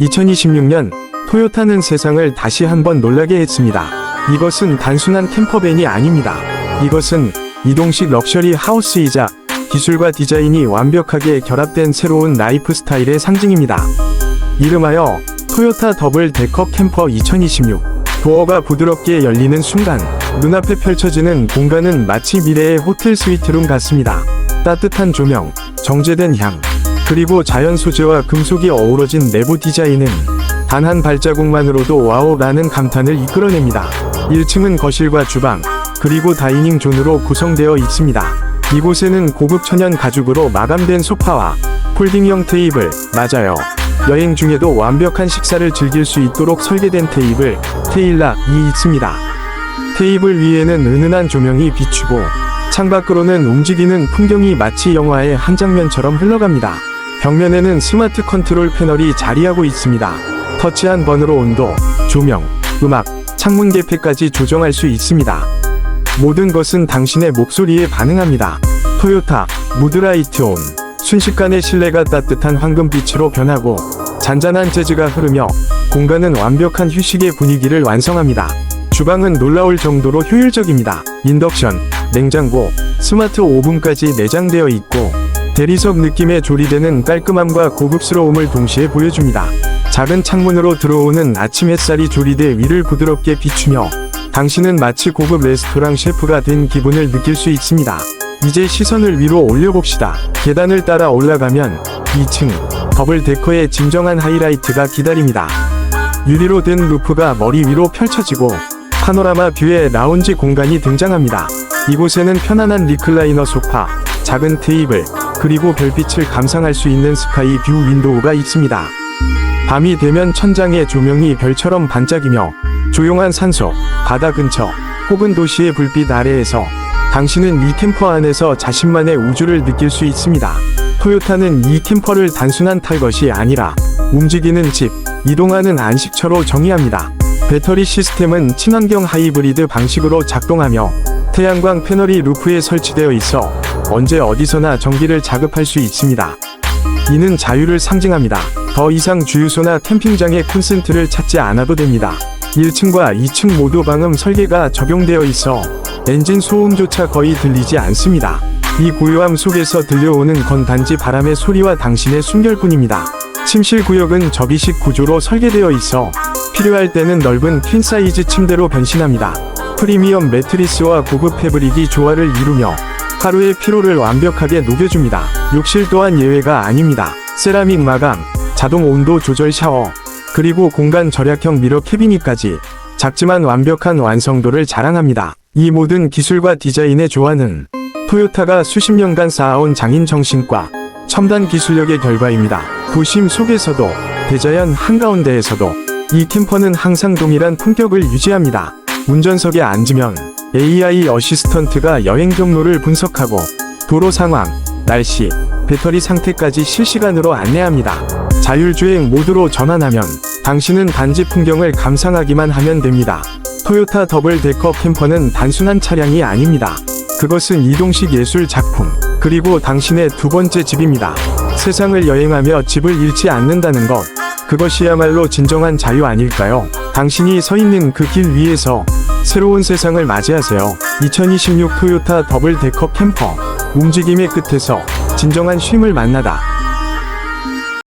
2026년 토요타는 세상을 다시 한번 놀라게 했습니다. 이것은 단순한 캠퍼밴이 아닙니다. 이것은 이동식 럭셔리 하우스이자 기술과 디자인이 완벽하게 결합된 새로운 라이프 스타일의 상징입니다. 이름하여 토요타 더블 데커 캠퍼 2026. 도어가 부드럽게 열리는 순간 눈앞에 펼쳐지는 공간은 마치 미래의 호텔 스위트룸 같습니다. 따뜻한 조명, 정제된 향, 그리고 자연 소재와 금속이 어우러진 내부 디자인은 단 한 발자국만으로도 와우라는 감탄을 이끌어냅니다. 1층은 거실과 주방, 그리고 다이닝 존으로 구성되어 있습니다. 이곳에는 고급 천연 가죽으로 마감된 소파와 폴딩형 테이블, 맞아요. 여행 중에도 완벽한 식사를 즐길 수 있도록 설계된 테이블, 테일락이 있습니다. 테이블 위에는 은은한 조명이 비추고 창밖으로는 움직이는 풍경이 마치 영화의 한 장면처럼 흘러갑니다. 벽면에는 스마트 컨트롤 패널이 자리하고 있습니다. 터치 한 번으로 온도, 조명, 음악, 창문 개폐까지 조정할 수 있습니다. 모든 것은 당신의 목소리에 반응합니다. 토요타, 무드라이트 온. 순식간에 실내가 따뜻한 황금빛으로 변하고 잔잔한 재즈가 흐르며 공간은 완벽한 휴식의 분위기를 완성합니다. 주방은 놀라울 정도로 효율적입니다. 인덕션, 냉장고, 스마트 오븐까지 내장되어 있고 대리석 느낌의 조리대는 깔끔함과 고급스러움을 동시에 보여줍니다. 작은 창문으로 들어오는 아침 햇살이 조리대 위를 부드럽게 비추며 당신은 마치 고급 레스토랑 셰프가 된 기분을 느낄 수 있습니다. 이제 시선을 위로 올려봅시다. 계단을 따라 올라가면 2층 더블 데커의 진정한 하이라이트가 기다립니다. 유리로 된 루프가 머리 위로 펼쳐지고 파노라마 뷰의 라운지 공간이 등장합니다. 이곳에는 편안한 리클라이너 소파, 작은 테이블, 그리고 별빛을 감상할 수 있는 스카이 뷰 윈도우가 있습니다. 밤이 되면 천장의 조명이 별처럼 반짝이며 조용한 산소, 바다 근처, 혹은 도시의 불빛 아래에서 당신은 이 캠퍼 안에서 자신만의 우주를 느낄 수 있습니다. 토요타는 이 캠퍼를 단순한 탈 것이 아니라 움직이는 집, 이동하는 안식처로 정의합니다. 배터리 시스템은 친환경 하이브리드 방식으로 작동하며 태양광 패널이 루프에 설치되어 있어 언제 어디서나 전기를 자급할 수 있습니다. 이는 자유를 상징합니다. 더 이상 주유소나 캠핑장의 콘센트를 찾지 않아도 됩니다. 1층과 2층 모두 방음 설계가 적용되어 있어 엔진 소음조차 거의 들리지 않습니다. 이 고요함 속에서 들려오는 건 단지 바람의 소리와 당신의 숨결뿐입니다. 침실 구역은 접이식 구조로 설계되어 있어 필요할 때는 넓은 퀸 사이즈 침대로 변신합니다. 프리미엄 매트리스와 고급 패브릭이 조화를 이루며 하루의 피로를 완벽하게 녹여줍니다. 욕실 또한 예외가 아닙니다. 세라믹 마감, 자동 온도 조절 샤워, 그리고 공간 절약형 미러 캐비닛까지 작지만 완벽한 완성도를 자랑합니다. 이 모든 기술과 디자인의 조화는 토요타가 수십 년간 쌓아온 장인 정신과 첨단 기술력의 결과입니다. 도심 속에서도 대자연 한가운데에서도 이 캠퍼는 항상 동일한 품격을 유지합니다. 운전석에 앉으면 AI 어시스턴트가 여행 경로를 분석하고 도로 상황, 날씨, 배터리 상태까지 실시간으로 안내합니다. 자율주행 모드로 전환하면 당신은 단지 풍경을 감상하기만 하면 됩니다. 토요타 더블 데커 캠퍼는 단순한 차량이 아닙니다. 그것은 이동식 예술 작품, 그리고 당신의 두 번째 집입니다. 세상을 여행하며 집을 잃지 않는다는 것, 그것이야말로 진정한 자유 아닐까요? 당신이 서 있는 그 길 위에서 새로운 세상을 맞이하세요. 2026 토요타 더블 데커 캠퍼. 움직임의 끝에서 진정한 쉼을 만나다.